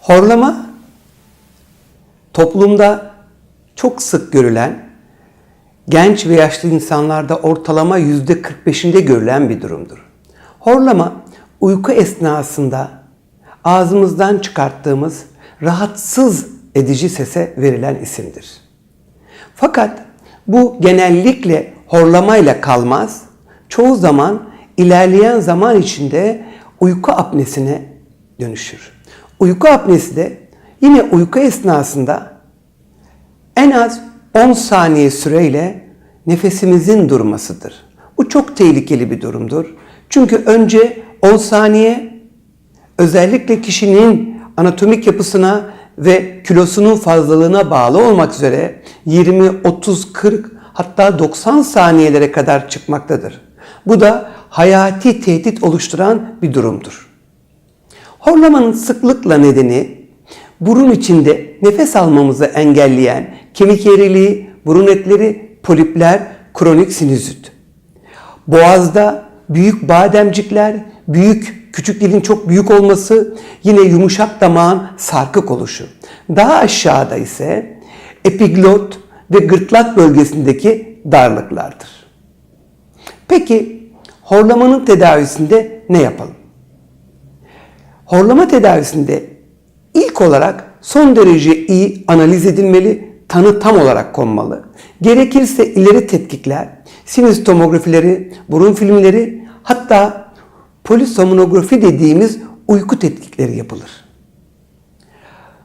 Horlama toplumda çok sık görülen, genç ve yaşlı insanlarda ortalama yüzde 45'inde görülen bir durumdur. Horlama uyku esnasında ağzımızdan çıkarttığımız rahatsız edici sese verilen isimdir. Fakat bu genellikle horlamayla kalmaz. Çoğu zaman ilerleyen zaman içinde uyku apnesine dönüşür. Uyku apnesi de yine uyku esnasında en az 10 saniye süreyle nefesimizin durmasıdır. Bu çok tehlikeli bir durumdur. Çünkü önce 10 saniye özellikle kişinin anatomik yapısına ve kilosunun fazlalığına bağlı olmak üzere 20, 30, 40 hatta 90 saniyelere kadar çıkmaktadır. Bu da hayati tehdit oluşturan bir durumdur. Horlamanın sıklıkla nedeni burun içinde nefes almamızı engelleyen kemik eğriliği, burun etleri, polipler, kronik sinüzit. Boğazda büyük bademcikler, büyük küçük dilin çok büyük olması, yine yumuşak damağın sarkık oluşu. Daha aşağıda ise epiglot ve gırtlak bölgesindeki darlıklardır. Peki horlamanın tedavisinde ne yapalım? Horlama tedavisinde ilk olarak son derece iyi analiz edilmeli, tanı tam olarak konmalı. Gerekirse ileri tetkikler, sinüs tomografileri, burun filmleri hatta polisomonografi dediğimiz uyku tetkikleri yapılır.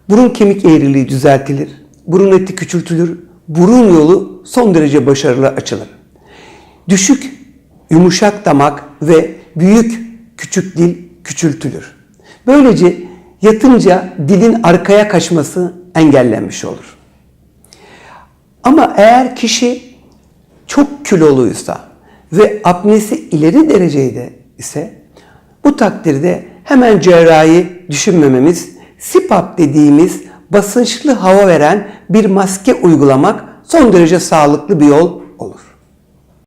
Burun kemik eğriliği düzeltilir, burun eti küçültülür, burun yolu son derece başarılı açılır. Düşük yumuşak damak ve büyük küçük dil küçültülür. Böylece yatınca dilin arkaya kaçması engellenmiş olur. Ama eğer kişi çok kiloluysa ve apnesi ileri derecede ise bu takdirde hemen cerrahi düşünmememiz, CPAP dediğimiz basınçlı hava veren bir maske uygulamak son derece sağlıklı bir yol olur.